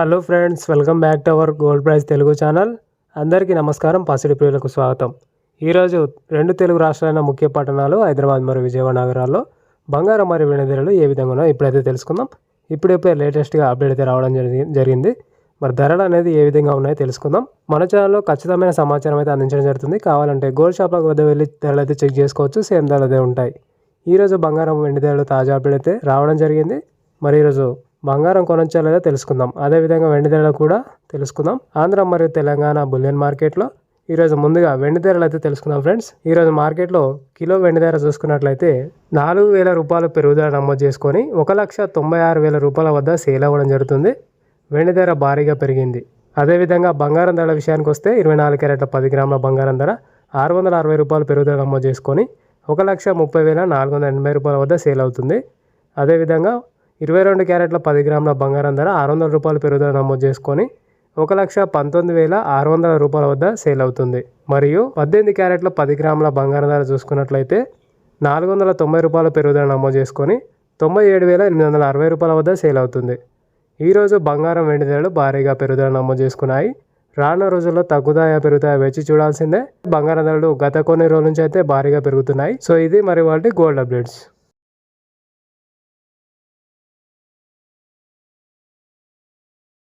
Hello friends welcome back to our gold prize Telugu channel. అందరికీ నమస్కారం పసిడి ప్రియులకు స్వాగతం. ఈరోజు రెండు తెలుగు రాష్ట్రాలైన ముఖ్య పట్టణాలు హైదరాబాద్ మరియు విజయవాడ నగరాల్లో బంగారం మరియు వెండి ధరలు ఏ విధంగా ఉన్నాయో ఇప్పుడైతే తెలుసుకుందాం. ఇప్పుడిప్పుడే లేటెస్ట్గా అప్డేట్ అయితే రావడం జరిగి జరిగింది. మరి ధరలు అనేది ఏ విధంగా ఉన్నాయో తెలుసుకుందాం. మన ఛానల్లో ఖచ్చితమైన సమాచారం అయితే అందించడం జరుగుతుంది. కావాలంటే గోల్డ్ షాప్ల వద్ద వెళ్ళి ధరలు అయితే చెక్ చేసుకోవచ్చు. సేమ్ ధరలు అదే ఉంటాయి. ఈరోజు బంగారం వెండి ధరలు తాజా అప్డేట్ అయితే రావడం జరిగింది. మరి ఈరోజు బంగారం కొనొచ్చా లేదా తెలుసుకుందాం అదేవిధంగా వెండి ధరలు కూడా తెలుసుకుందాం. ఆంధ్ర మరియు తెలంగాణ బులియన్ మార్కెట్లో ఈరోజు ముందుగా వెండి ధరలు అయితే తెలుసుకుందాం ఫ్రెండ్స్. ఈరోజు మార్కెట్లో కిలో వెండి ధర చూసుకున్నట్లయితే నాలుగు వేల రూపాయలు పెరుగుదల నమోదు చేసుకొని ఒక లక్ష తొంభై ఆరు వేల రూపాయల వద్ద సేల్ అవ్వడం జరుగుతుంది. వెండి ధర భారీగా పెరిగింది. అదేవిధంగా బంగారం ధరల విషయానికి వస్తే ఇరవై నాలుగు క్యారెట్ల పది గ్రాముల బంగారం ధర ఆరు వందల అరవై రూపాయలు పెరుగుదల నమోదు చేసుకొని ఒక లక్ష ముప్పై వేల నాలుగు వందల ఎనభై రూపాయల వద్ద సేల్ అవుతుంది. అదేవిధంగా ఇరవై రెండు క్యారెట్ల పది గ్రాముల బంగారం ధర ఆరు వందల రూపాయలు పెరుగుదల నమోదు చేసుకొని ఒక లక్ష పంతొమ్మిది వేల ఆరు వందల రూపాయల వద్ద సేల్ అవుతుంది. మరియు పద్దెనిమిది క్యారెట్ల పది గ్రాముల బంగారం ధర చూసుకున్నట్లయితే నాలుగు వందల తొంభై రూపాయల పెరుగుదల నమోదు చేసుకొని తొంభై ఏడు వేల ఎనిమిది వందల అరవై రూపాయల వద్ద సేల్ అవుతుంది. ఈరోజు బంగారం వెండి ధరలు భారీగా పెరుగుదల నమోదు చేసుకున్నాయి. రానున్న రోజుల్లో తగ్గుతాయా పెరుగుతాయా వేచి చూడాల్సిందే. బంగారం ధరలు గత కొన్ని రోజుల నుంచి అయితే భారీగా పెరుగుతున్నాయి. సో ఇది మరి వాటి గోల్డ్ అప్డేట్స్.